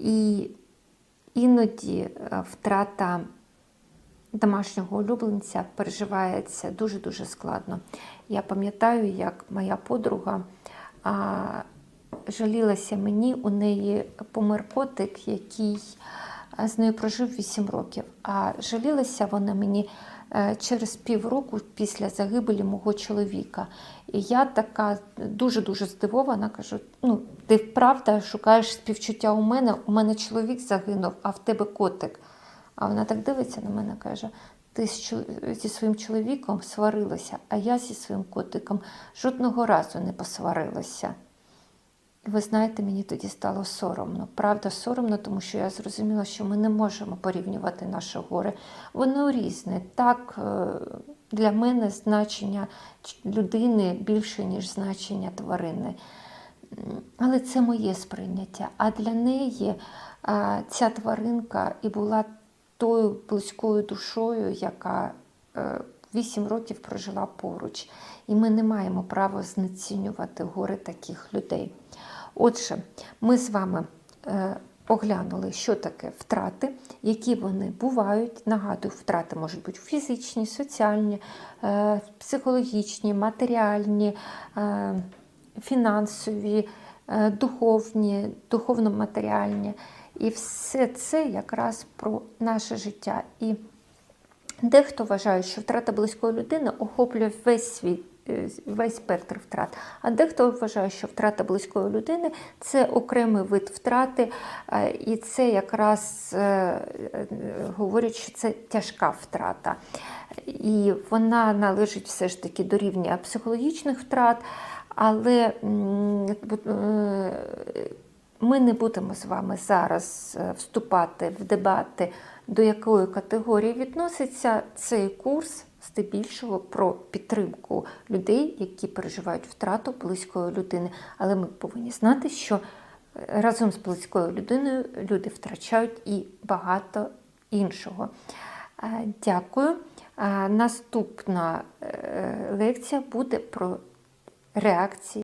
І іноді е, втрата домашнього улюбленця переживається дуже-дуже складно. Я пам'ятаю, як моя подруга а, жалілася мені, у неї помер котик, який з нею прожив 8 років. А жалілася вона мені е, через півроку після загибелі мого чоловіка. І я така дуже-дуже здивована, кажу: ну, ти правда шукаєш співчуття у мене, у мене чоловік загинув, а в тебе котик. А вона так дивиться на мене каже: ти зі своїм чоловіком сварилася, а я зі своїм котиком жодного разу не посварилася. Ви знаєте, мені тоді стало соромно. Правда, соромно, тому що я зрозуміла, що ми не можемо порівнювати наше горе. Воно різне. Так, е, для мене значення людини більше, ніж значення тварини. Але це моє сприйняття. А для неї ця тваринка і була тою близькою душою, яка е, вісім років прожила поруч. І ми не маємо права знецінювати горе таких людей. Отже, ми з вами е, оглянули, що таке втрати, які вони бувають. Нагадую, втрати можуть бути фізичні, соціальні, е, психологічні, матеріальні, е, фінансові, духовні, духовно-матеріальні. І все це якраз про наше життя. І Дехто вважає, що втрата близької людини охоплює весь світ. Е, Весь спектр втрат. А дехто вважає, що втрата близької людини це окремий вид втрати, е, і це якраз е, говорять, що це тяжка втрата. І вона належить все ж таки до рівня психологічних втрат, але ми не будемо з вами зараз вступати в дебати, до якої категорії відноситься цей курс здебільшого про підтримку людей, які переживають втрату близької людини. Але ми повинні знати, що е, разом з близькою людиною люди втрачають і багато іншого. Е, Дякую. Е, Наступна лекція буде про реакції.